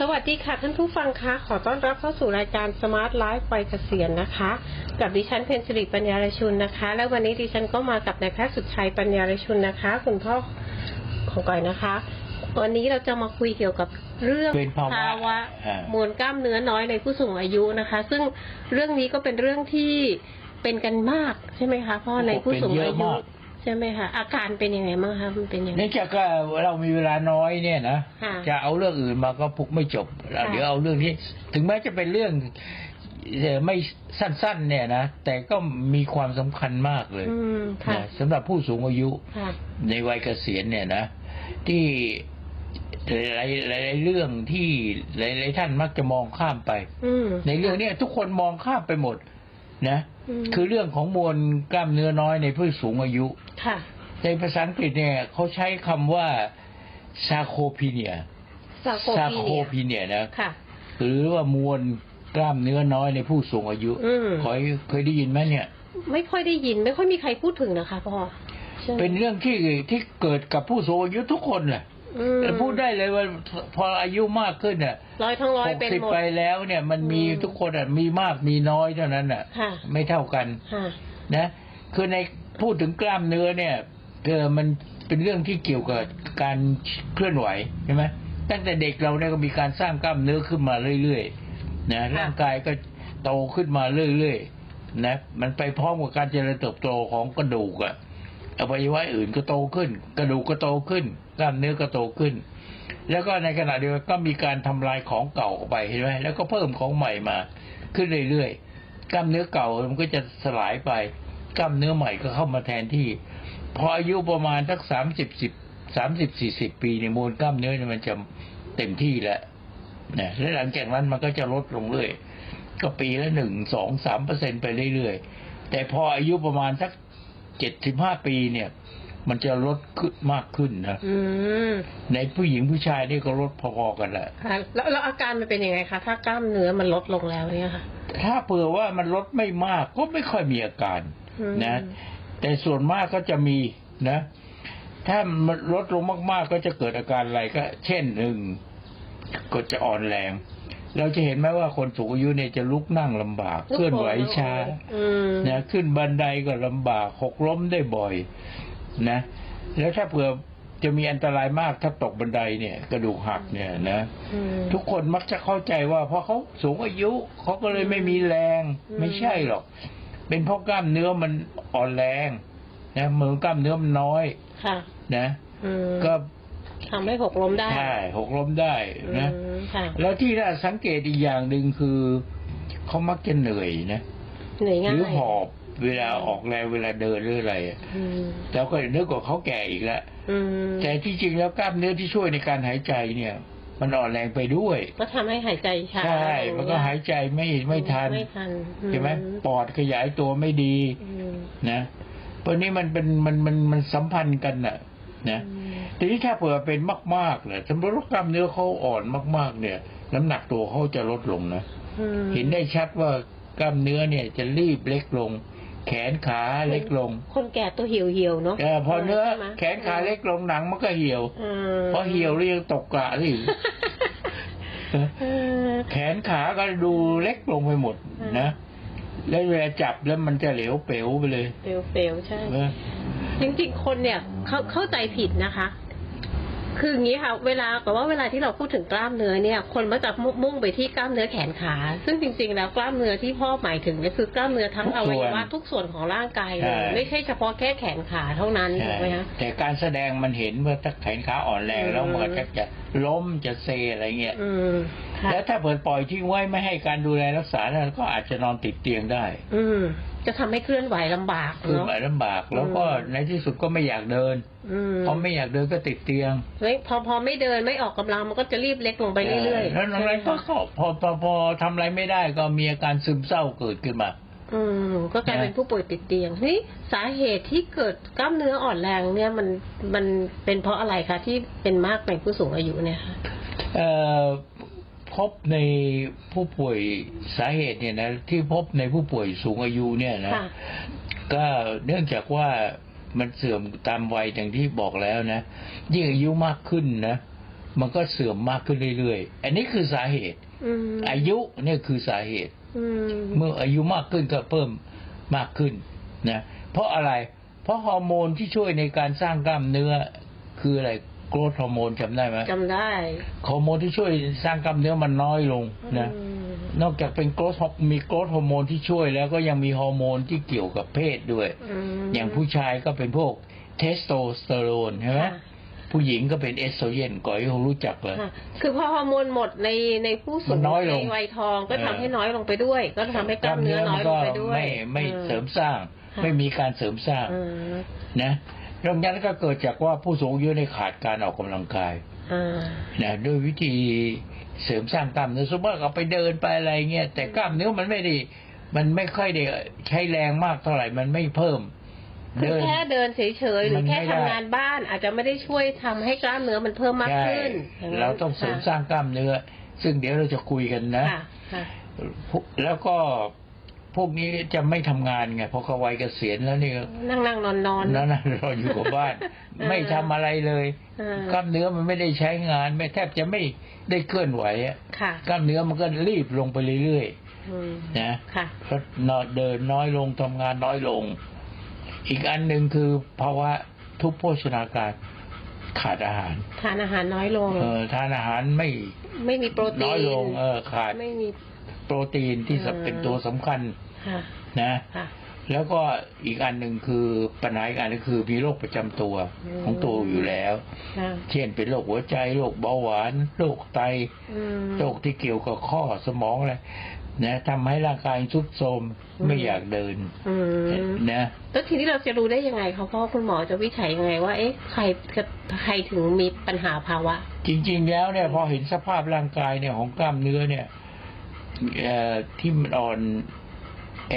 สวัสดีค่ะท่านผู้ฟังคะขอต้อนรับเข้าสู่รายการ Smart Life ไปเกษียณนะคะ กับดิฉันเพนสิริปัญญารชุนนะคะ และวันนี้ดิฉันก็มากับนายแพทย์สุดชัยปัญญารชุนนะคะ คุณพ่อของก่อยนะคะ วันนี้เราจะมาคุยเกี่ยวกับเรื่องเป็นภาวะาวะอ่ามวลกล้ามเนื้อน้อยในผู้สูงอายุนะคะ ซึ่งเรื่องนี้ก็เป็นเรื่องที่เป็นกันมากใช่ไหมคะพ่อในผู้สูงอายุใช่ไหมคะอาการเป็นยังไงบ้างคะมันเป็นยังไง เนื่องจากว่าเรามีเวลาน้อยเนี่ยนะค่ะจะเอาเรื่องอื่นมาก็พุกไม่จบเราเดี๋ยวเอาเรื่องที่ถึงแม้จะเป็นเรื่องเอ่อไม่สั้นๆ เนี่ยนะแต่ก็มีความสำคัญมากเลยอืมค่ะ นะสำหรับผู้สูงอายุ ค่ะ ในวัยเกษียณเนี่ยนะ ที่หลายหลายหลายเรื่องที่หลายหลายท่านมักจะมองข้ามไป อืม ในเรื่องเนี้ยทุกคนมองข้ามไปหมด นะ อืม คือเรื่องของมวลกล้ามเนื้อน้อยในผู้สูงอายุค่ะ ในภาษาอังกฤษเนี่ยเขาใช้คำว่าซาโคพีเนียซาโคซาพีโคเนียพีเนียนะค่ะหรือว่ามวลกล้ามเนื้อน้อยในผู้สูงอายุอืมเคยเคยได้ยินไหมเนี่ย ไม่ค่อยได้ยิน ไม่ค่อยมีใครพูดถึงนะคะพ่อใช่ไหมเป็นเรื่องที่ที่เกิดกับผู้สูงอายุทุกคนแหละอืมพูดได้เลยว่าพออายุมากขึ้นน่ะร้อยทั้งร้อยหกเป็นสิบหมดไปแล้วเนี่ย มันมีอืมทุกคนอะมีมากมีน้อยเท่านั้นอะค่ะไม่เท่ากันค่ะนะคือใน พูดถึงกล้ามเนื้อเนี่ยเออมันเป็นเรื่องที่เกี่ยวกับการเคลื่อนไหวใช่ไหมตั้งแต่เด็กเราเนี่ยก็มีการสร้างกล้ามเนื้อขึ้นมาเรื่อยๆนะร่างกายก็โตขึ้นมาเรื่อยๆนะ มันไปพร้อมกับการเจริญเติบโตของกระดูกอะอวัยวะอื่นก็โตขึ้น กระดูกก็โตขึ้นกล้ามเนื้อก็โตขึ้น แล้วก็ในขณะเดียวกันก็มีการทำลายของเก่าออกไปเห็นไหมแล้วก็เพิ่มของใหม่มาขึ้นเรื่อยๆกล้ามเนื้อเก่ามันก็จะสลายไป กล้ามเนื้อใหม่ก็เข้ามาแทนที่พออายุประมาณสักสามสิบสิบสามสิบสี่สิบปีในยมวลกล้ามเนื้อเนี่ยมันจะเต็มที่แล้วนะแล้วหลังจากนั้นมันก็จะลดลงเรื่อยก็ปีละหนึ่งสองสามเปอร์เซ็นไปเรื่อยๆ แต่พออายุประมาณสักเจ็ดสิบห้าปีเนี่ย มันจะลดขึ้นมากขึ้นนะอืมในผู้หญิงผู้ชายนี่ก็ลดพอๆกันแหละค่ะแล้วแล้วอาการมันเป็นยังไงคะถ้ากล้ามเนื้อมันลดลงแล้วเนี่ยค่ะถ้าเผื่อว่ามันลดไม่มากก็ไม่ค่อยมีอาการอืม นะ แต่ส่วนมากก็จะมีนะ ถ้ามันลดลงมาก ๆ ก็จะเกิดอาการอะไรก็ เช่นหนึ่งก็จะอ่อนแรง เราจะเห็นไหมว่าคนสูงอายุเนี่ยจะลุกนั่งลำบากเคลื่อนไหวช้าอืมนะขึ้นบันไดก็ลำบากหกล้มได้บ่อย นะ แล้วถ้าเผื่อจะมีอันตรายมากถ้าตกบันไดเนี่ย กระดูกหักเนี่ยนะอืมทุกคนมักจะเข้าใจว่าเพราะเขาสูงอายุเขาก็เลยไม่มีแรงอืมไม่ใช่หรอก เป็นเพราะกล้ามเนื้อมันอ่อนแรงนะมือกล้ามเนื้อมันน้อย ค่ะ นะอืมก็ทำให้หกล้มได้ใช่หกล้มได้นะอืมค่ะแล้วที่น่าสังเกตอีกอย่างหนึ่งคือเขามักจะเหนื่อยนะเหนื่อยหง่ายรือหอบเวลาออกแรงเวลาเดินหรืออะไรอะอืมแล้วก็นึกว่าเขาแก่อีกแล้วอืมแต่ที่จริงแล้วกล้ามเนื้อที่ช่วยในการหายใจเนี่ย มันอ่อนแรงไปด้วย ก็ทำให้หายใจช้าใช่ มันก็หายใจไม่ไม่ทัน ไม่ทันใช่ไหมปอดขยายตัวไม่ดีอืมนะเพราะนี้มันเป็นมันมันมันสัมพันธ์กันน่ะ นะอืมทีนี้ถ้าเผื่อเป็นมากๆเนี่ยสมมติว่ากล้ามเนื้อเขาอ่อนมาก ๆ เนี่ย น้ำหนักตัวเขาจะลดลงนะอืมเห็นได้ชัดว่ากล้ามเนื้อเนี่ยจะรีบเล็กลง แขนขาเล็กลง คนแก่ตัวเหี่ยวเหี่ยวๆเนาะเออพอเนื้อใช่ไหมแขนขาเล็กลงหนังมันก็เหี่ยวอืมพอเหี่ยวแล้วยังตกกระที่เออแขนขาก็ดูเล็กลงไปหมดนะแล้วเวลาจับแล้วมันจะเหลวเป๋วไปเลยเฟลเฟลใช่เออจริงๆคนเนี่ยเข้าเข้าใจผิดนะคะ คืออย่างนี้ค่ะเวลาแต่ว่าเวลาที่เราพูดถึงกล้ามเนื้อเนี่ยคนมักจะมุ่งมุ่งไปที่กล้ามเนื้อแขนขา ซึ่งจริง ๆ แล้วกล้ามเนื้อที่พ่อหมายถึงเนี่ยคือกล้ามเนื้อทั้งอวัยวะทุกส่วนของร่างกายเลยไม่ใช่เฉพาะแค่แขนขาเท่านั้นถูกไหมคะแต่การแสดงมันเห็นว่าถ้าแขนขาอ่อนแรงอืมแล้วมันก็จะล้มจะเซอะไรเงี้ยอืมค่ะ แล้วถ้าเปิดปล่อยทิ้งไว้ไม่ให้การดูแลรักษาแล้วก็อาจจะนอนติดเตียงได้ อืมจะทำให้เคลื่อนไหวลำบากคือเนาะหมายลำบากแล้วก็อืมในที่สุดก็ไม่อยากเดินอืมพอไม่อยากเดินก็ติดเตียงไม่พอพอไม่เดินไม่ออกกำลังมันก็จะรีบเล็กลงไปเรื่อยๆแล้วนั้นก็ก็พอพอพอทำอะไรไม่ได้ก็มีอาการซึมเศร้าเกิดขึ้นมาอืมก็กลายเป็นผู้ป่วยติดเตียงนี่สาเหตุที่เกิดกล้ามเนื้ออ่อนแรงเนี่ยมันมันเป็นเพราะอะไรคะที่เป็นมากในผู้สูงอายุเนี่ยค่ะเอ่อ พบในผู้ป่วยสาเหตุเนี่ยนะที่พบในผู้ป่วยสูงอายุเนี่ยนะค่ะก็เนื่องจากว่ามันเสื่อมตามวัยอย่างที่บอกแล้วนะยิ่งอายุมากขึ้นนะมันก็เสื่อมมากขึ้นเรื่อยๆ อันนี้คือสาเหตุอืมอายุเนี่ยคือสาเหตุอืมเมื่ออายุมากขึ้นก็เพิ่มมากขึ้นนะเพราะอะไร เพราะฮอร์โมนที่ช่วยในการสร้างกล้ามเนื้อคืออะไร โกรทฮอร์โมนจำได้ไหมจำได้ฮอร์โมนที่ช่วยสร้างกล้ามเนื้อมันน้อยลงนะอืมนอกจากเป็นโกรทมีโกรทฮอร์โมนที่ช่วยแล้วก็ยังมีฮอร์โมนที่เกี่ยวกับเพศด้วยมอย่างผู้ชายก็เป็นพวกเทสโทสเตอโรนใช่ไหมค่ะผู้หญิงก็เป็นเอสโตรเจนก่อนที่คงรู้จักเลยค่ะคือพอฮอร์โมนหมดในในผู้สูมังนน้อยลงในวัยทองก็เออทำให้น้อยลงไปด้วย ก็ทำให้กล้ามเนื้อน้อยลงไปด้วย ไม่ไม่ออเสริมสร้างค่ะไม่มีการเสริมสร้างอืมนะ เรื่องนั้นก็เกิดจากว่าผู้สูงอายุในขาดการออกกำลังกายอ่านะด้วยวิธีเสริมสร้างกล้ามเนื้อสมมติว่าเราไปเดินไปอะไรเงี้ยแต่กล้ามเนื้อมันไม่ได้มันไม่ค่อยได้ใช้แรงมากเท่าไหร่มันไม่เพิ่มคือแค่เดินเฉยๆหรือแค่มันไม่ได้ทำงานบ้าน อาจจะไม่ได้ช่วยทำให้กล้ามเนื้อมันเพิ่มมากใช่ขึ้นย่นั้นเราต้องเสริมสร้างกล้ามเนื้อ ซึ่งเดี๋ยวเราจะคุยกันนะค่ะค่ะแล้วก็ พวกนี้จะไม่ทำงานไงเพราะเขาวัยเกษียณแล้วนี่นั่งนั่งนอนนอนนั่นนะเราอยู่กับบ้านเออไม่ทำอะไรเลยเออกล้ามเนื้อมันไม่ได้ใช้งาน ไม่แทบจะไม่ได้เคลื่อนไหวอะค่ะกล้ามเนื้อมันก็รีบลงไปเรื่อยอืมๆนะค่ะก็นอนเดินน้อยลงทำงานน้อยลง อีกอันหนึ่งคือภาวะทุพโภชนาการขาดอาหาร ทานอาหารน้อยลง เออทานอาหารไม่ไม่มีโปรตีนน้อยลงเออขาดไม่มีโปรตีนที่เออเป็นตัวสำคัญค่ะ นะค่ะแล้วก็อีกอันหนึ่งคือปัญหาอีกอันนึงคือมีโรคประจำตัวอืมของตัวอยู่แล้วค่ะเช่นเป็นโรคหัวใจโรคเบาหวานโรคไตอืมโรคที่เกี่ยวกับข้อสมองอะไรนะทำให้ร่างกายทรุดโทรมอืมไม่อยากเดินอืมนะแล้วทีนี้เราจะรู้ได้ยังไงคะเพราะว่าคุณหมอจะวิจัยยังไงว่าเอ๊ะใครใครถึงมีปัญหาภาวะ จริง ๆ แล้วเนี่ยพอเห็นสภาพร่างกายเนี่ยของกล้ามเนื้อเนี่ยเอ่อที่มันอ่อน แอ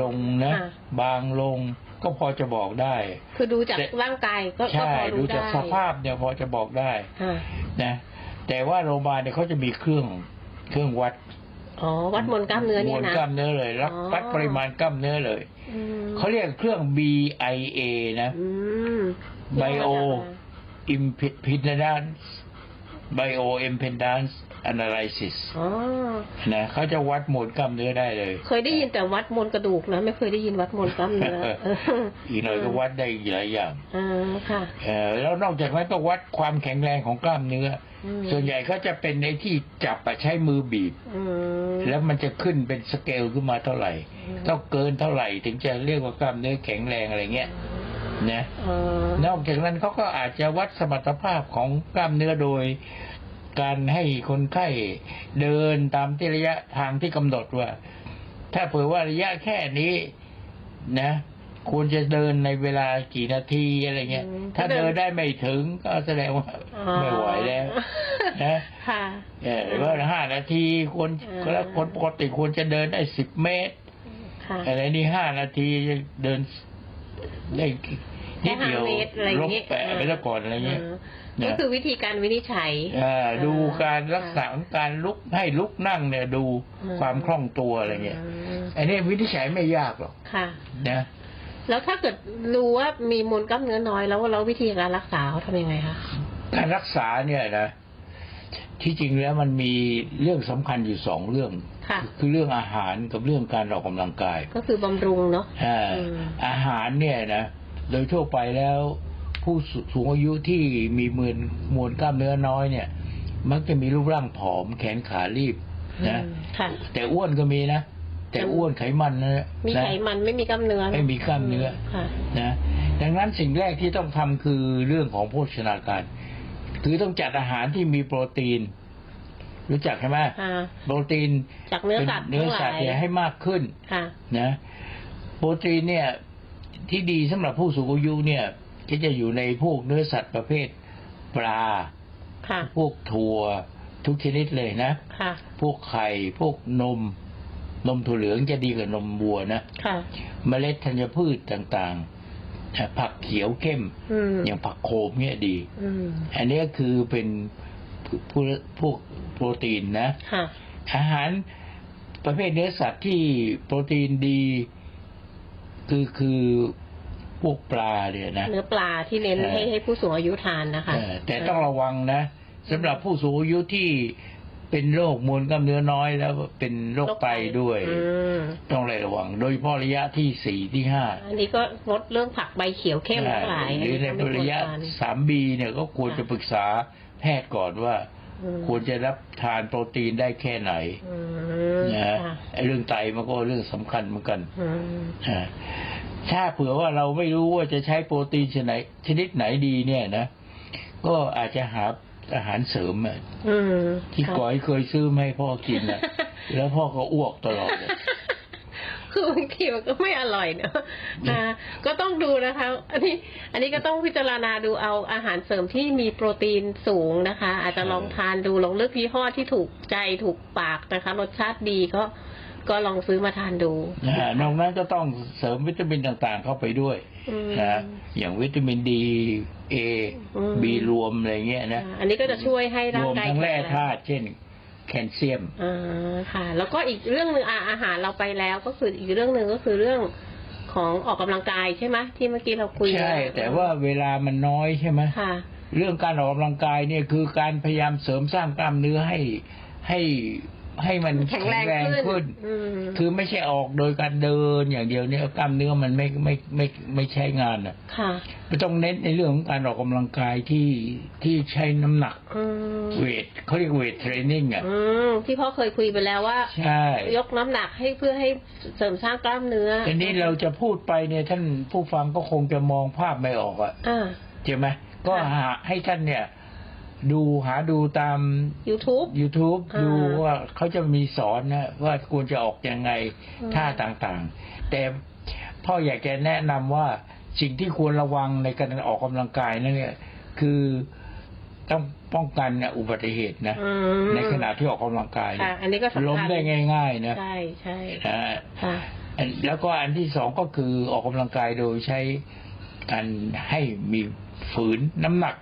ลงนะค่ะ บางลงก็พอจะบอกได้ คือดูจากแต่ ร่างกายก็ก็ใช่พอดูรู้จากได้สภาพเนี่ยพอจะบอกได้ค่ะนะแต่ว่าโรงพยาบาลเนี่ยเขาจะมีเครื่องเครื่องวัดอ๋อวัดมวลกล้ามเนื้อมเนี่วยลนะ กล้ามเนื้อเลยรับอ๋อ วัดปริมาณกล้ามเนื้อเลย อืมเขาเรียกเครื่อง BIA นะ อืม Bio Impedance Bio Impedance Analysis อ๋อนะเขาจะวัดมวลกล้ามเนื้อได้เลย เคยได้ยินแต่วัดมวลกระดูกนะ ไม่เคยได้ยินวัดมวลกล้ามเนื้อเอออีกหน่อยก็วัดได้อีกหลายอย่างอ่าค่ะเออแล้วนอกจากนั้นก็วัดความแข็งแรงของกล้ามเนื้ออืมส่วนใหญ่เขาจะเป็นในที่จับอะใช้มือบีบอืมแล้วมันจะขึ้นเป็นสเกลขึ้นมาเท่าไหร่อืมต้องเกินเท่าไหร่ถึงจะเรียกว่ากล้ามเนื้อแข็งแรงอะไรเงี้ย นะเออนอกจากนั้นเขาก็อาจจะวัดสมรรถภาพของกล้ามเนื้อโดย การให้คนไข้เดินตามที่ระยะทางที่กำหนดว่า ถ้าเผื่อว่าระยะแค่นี้นะควรจะเดินในเวลากี่นาทีอะไรเงี้ย ถ้าเดินได้ไม่ถึงก็แสดงว่าไม่ไหวแล้วนะค่ะเออว่าห้านาทีควรอ่าแล้วคนปกติควรจะเดินได้สิบเมตรค่ะอะไรนี่ห้านาทีจะเดินได้ นิดเดียวแค่ห้าเมตรอะไรอลย่าบงงี้แปะไปแล้วก่อนอะไรเงี้ยานะก็คือวิธีการวินิจฉัยอ่าดูการรักษาค่ะการลุกให้ลุกนั่งเนี่ยดูอืม ความคล่องตัวอะไรเงี้ยมอันนี้วินิจฉัยไม่ยากหรอกค่ะ นะแล้วถ้าเกิดรู้ว่ามีมวลกล้ามเนื้อน้อยแล้วแล้ววิธีการรักษาเขาทำยังไงคะการรักษาเนี่ยนะที่จริงแล้วมันมีเรื่องสำคัญอยู่สองเรื่อง ค่ะ คือเรื่องอาหารกับเรื่องการออกกำลังกายก็คือบำรุงเนาะ อ่าอืม อาหารเนี่ยนะ โดยทั่วไปแล้วผู้สูงอายุที่มีมวลมวลกล้ามเนื้อน้อยเนี่ย มักจะมีรูปร่างผอมแขนขารีบนะอืมค่ะแต่อ้วนก็มีนะ แต่อ้วนไขมันนะมีนะไขมันไม่มีกล้ามเนื้อนะไม่มีกล้ามเนื้อค่ะนะดังนั้นสิ่งแรกที่ต้องทำคือเรื่องของโภชนาการ คือต้องจัดอาหารที่มีโปรตีน รู้จักใช่ไหมค่ะโปรตีนจากเนื้อสัตว์ป็เนื้อสัตว์ทั้งหลายเนี่ยให้มากขึ้นค่ะนะโปรตีนเนี่ย ที่ดีสำหรับผู้สูงอายุเนี่ยก็จะอยู่ในพวกเนื้อสัตว์ประเภทปลาค่ะพวกถั่วทุกชนิดเลยนะค่ะพวกไข่พวกนม นมถั่วเหลืองจะดีกว่านมวัวนะค่ะเมล็ดธัญพืชต่างๆนะผักเขียวเข้มอืมอย่างผักโขมเนี่ยดีอืมอันนี้ก็คือเป็นพวกพวกโปรตีนนะค่ะอาหารประเภทเนื้อสัตว์ที่โปรตีนดี คือคือพวกปลาเนี่ยนะเนื้อปลาที่เน้นเออให้ให้ผู้สูงอายุทานนะคะเออแต่ต้องระวังนะสำหรับผู้สูงอายุที่เป็นโรคมวลกล้ามเนื้อน้อยแล้วเป็นโรคไตด้วยอืมต้องระวัง โดยเฉพาะระยะที่สี่ที่ห้าอันนี้ก็งดเรื่องผักใบเขียวเข้มทั้งหลายหรือในไม่ควระยะทานสามบีเนี่ยก็ควรจะปรึกษาแพทย์ก่อนว่าอืม ควรจะรับทานโปรตีนได้แค่ไหนอืมนะฮะค่ะไอ้เรื่องไตมันก็เรื่องสำคัญเหมือนกันอืมฮะถ้าเผื่อว่าเราไม่รู้ว่าจะใช้โปรตีนชนิดชนิดไหนดีเนี่ยนะก็อาจจะหาอาหารเสริมอะอืมที่ค่ะก้อยเคยซื้อมาให้พ่อกินนะแล้วพ่อก็อ้วกตลอดเลย คือบางทีมันก็ไม่อร่อยเนอะนะก็ต้องดูนะคะ อันนี้ อันนี้ก็ต้องพิจารณาดูเอาอาหารเสริมที่มีโปรตีนสูงนะคะ อาจจะลองทานดูลองเลือกยี่ห้อที่ถูกใจถูกปากนะคะ รสชาติดีก็ก็ลองซื้อมาทานดูนะฮะนอกนั้นก็ต้องเสริมวิตามินต่างๆ เข้าไปด้วยอืมนะอย่างวิตามินดีเออืมบีรวมอะไรเงี้ยนะอ่าอันนี้ก็จะช่วยให้รร่างวมกายทั้งแร่ข็งธาตุเช่น แคลเซียมอ่าค่ะ แล้วก็อีกเรื่องหนึ่งอะอาหารเราไปแล้วก็คืออีกเรื่องหนึ่งก็คือเรื่องของออกกำลังกายใช่ไหมที่เมื่อกี้เราคุยใช่ แต่ว่าเวลามันน้อยใช่ไหมค่ะเรื่องการออกกำลังกายเนี่ยคือการพยายามเสริมสร้างกล้ามเนื้อให้ให้ ให้มันแข็แข็งงแรแรงงขึ้ขึ้นนอืมคือไม่ใช่ออกโดยการเดินอย่างเดียวเนี่ยกล้ามเนื้อมันไม่ไม่ไม่ไม่ใช้งานอะค่ะมันต้องเน้นในเรื่องของการออกกำลังกายที่ที่ใช้น้ำหนักอืมเวทเขาเรียกเวทเทรนนิ่งอะอืมที่พ่อเคยคุยไปแล้วว่า ใช่ ยกน้ำหนักให้เพื่อให้เสริมสร้างกล้ามเนื้อทีนี้เราจะพูดไปเนี่ยท่านผู้ฟังก็คงจะมองภาพไม่ออกอะอ่าใช่ไหมก็หาให้ท่านเนี่ย ดูหาดูตาม YouTube YouTube อ่า ดูว่าเขาจะมีสอนนะว่าควรจะออกยังไงอืมท่าต่างๆ แต่พ่ออยากจะแนะนำว่าสิ่งที่ควรระวังในการออกกำลังกายนั่นเนี่ยคือต้องป้องกันอุบัติเหตุนะ อืม ในขณะที่ออกกำลังกายค่ะเนี่ยอันนี้ก็สำคัญ ล้มได้ง่าย ๆ นะใช่ใช่นะฮะค่ะ อันแล้วก็อันที่สองก็คือออกกำลังกายโดยใช้การให้มีฝืนน้ำหนัก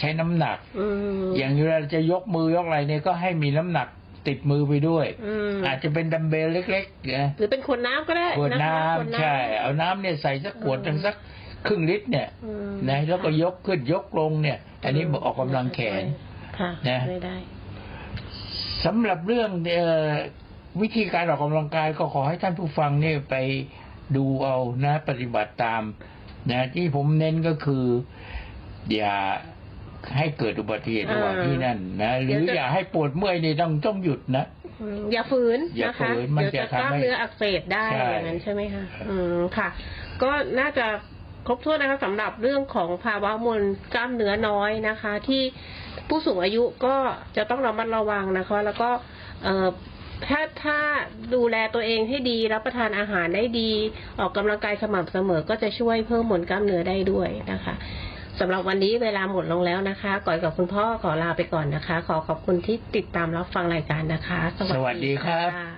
ใช้น้ำหนักอืมอย่างเวลาจะยกมือยกอะไรเนี่ยก็ให้มีน้ำหนักติดมือไปด้วยอืมอาจจะเป็นดัมเบลเล็กๆนะหรือเป็นขวดน้ำก็ได้ขวดะคะน้ขวดำใช่ เอาน้ำเนี่ยใส่สักขวดอืมถึงสักครึ่งลิตรเนี่ยอืมนะแล้วก็ยกขึ้นยกลงเนี่ย อันนี้ออกกำลังแขนค่ะนะไม่ได้สำหรับเรื่องเอ่อวิธีการออกกำลังกายก็ขอให้ท่านผู้ฟังเนี่ยไปดูเอานะ ปฏิบัติตาม นะที่ผมเน้นก็คือ อย่า ให้เกิดอุบัติเหตุระหว่างอ่าที่นั่นนะหเดี๋รืยวอจะอย่าให้ปวดเมื่อยนี่ต้องต้องหยุดนะอืมอย่าฝืนอย่านะคะฝืนมันเดี๋ยวจะจะกล้ามทำให้เนื้ออักเสบได้ใช่อย่างนั้นใช่ไหมคะอืมค่ะ ก็น่าจะครบถ้วนนะคะสำหรับเรื่องของภาวะมวลกล้ามเนื้อน้อยนะคะ ที่ผู้สูงอายุก็จะต้องระมัดระวังนะคะ แล้วก็เอ่อถ้าถ้าดูแลตัวเองให้ดีรับประทานอาหารได้ดี ออกกำลังกายสม่ำเสมอก็จะช่วยเพิ่มมวลกล้ามเนื้อได้ด้วยนะคะ สำหรับวันนี้เวลาหมดลงแล้วนะคะก่อนกับคุณพ่อขอลาไปก่อนนะคะ ขอขอบคุณที่ติดตามรับฟังรายการนะคะ สวัสดีครับะ